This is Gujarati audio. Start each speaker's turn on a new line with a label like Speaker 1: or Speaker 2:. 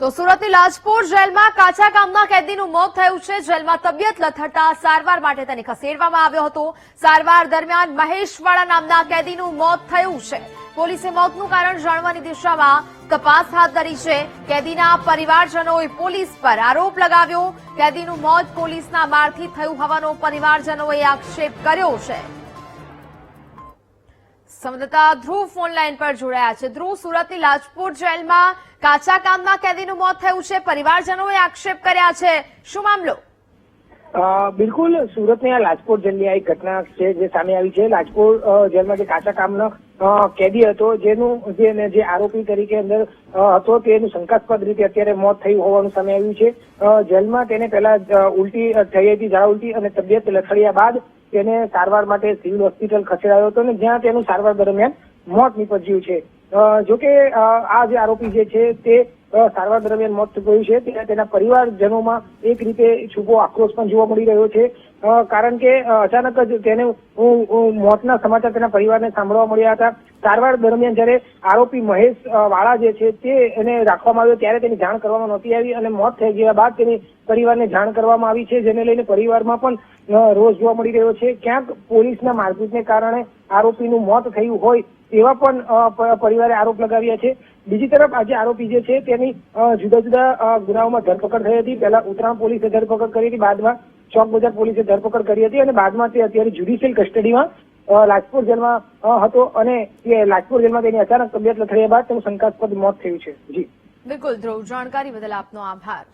Speaker 1: તો સુરતની લાજપોર જેલમાં કાચા કામના કેદીનું મોત થયું છે. જેલમાં તબિયત લથડતા સારવાર માટે તેને ખસેડવામાં આવ્યો હતો. સારવાર દરમિયાન મહેશવાળા નામના કેદીનું મોત થયું છે. પોલીસે મોતનું કારણ જાણવાની દિશામાં તપાસ હાથ ધરી છે. કેદીના પરિવારજનોએ પોલીસ પર આરોપ લગાવ્યો. કેદીનું મોત પોલીસના મારથી થયું હોવાનો પરિવારજનોએ આક્ષેપ કર્યો છે. સંવાદદાતા ધ્રુવ ફોન લાઈન પર જોડાયા છે. ધ્રુવ, સુરતની લાજપુર જેલમાં કાચા કામના કેદીનું મોત થયું છે. પરિવારજનોએ આક્ષેપ કર્યા છે. શું મામલો?
Speaker 2: બિલકુલ, સુરતની આ રાજકોટ જેલની આ એક ઘટના છે જે સામે આવી છે. રાજકોટ જેલમાં જે કાચા કામનો કેદી હતો, જેનું જે આરોપી તરીકે અંદર હતો તેનું શંકાસ્પદ રીતે અત્યારે મોત થયું હોવાનું સામે આવ્યું છે. જેલમાં તેને પહેલા ઉલટી થઈ હતી, ઝાડા ઉલટી અને તબિયત લથડ્યા બાદ તેને સારવાર માટે સિવિલ હોસ્પિટલ ખસેડાયો હતો અને જ્યાં તેનું સારવાર દરમિયાન મોત નીપજ્યું છે. જોકે આ જે આરોપી જે છે તે સારવાર દરમિયાન મોત થયું છે. ત્યારે તેના પરિવારજનોમાં એક રીતે છૂપો આક્રોશ પણ જોવા મળી રહ્યો છે. કારણ કે અચાનક જ તેને મોતના સમાચાર તેના પરિવારને સાંભળવા મળ્યા હતા. સારવાર દરમિયાન જ્યારે આરોપી મહેશ વાળા જે છે તે એને રાખવામાં આવ્યો ત્યારે તેની જાણ કરવામાં નહોતી આવી અને મોત થઈ ગયા બાદ તેની પરિવારને જાણ કરવામાં આવી છે, જેને લઈને પરિવારમાં પણ રોષ જોવા મળી રહ્યો છે. ક્યાંક પોલીસના મારપીટને કારણે આરોપીનું મોત થયું હોય એવા પણ પરિવારે આરોપ લગાવ્યા છે. બીજી તરફ આજે આરોપી જે છે તેની જુદા જુદા ગુનાઓમાં ધરપકડ થઈ હતી. પહેલા ઉત્તરાયણ પોલીસે ધરપકડ કરી હતી, બાદમાં ચોક બજાર પોલીસે ધરપકડ કરી હતી અને બાદમાં તે અત્યારે જ્યુડિશિયલ કસ્ટડીમાં લાજપુર જેલમાં હતો અને તે લાજપુર જેલમાં તેની અચાનક તબિયત લથડ્યા બાદ તેનું શંકાસ્પદ મોત થયું છે. જી.
Speaker 1: બિલકુલ, ધ્રુવ, જાણકારી બદલ આપનો આભાર.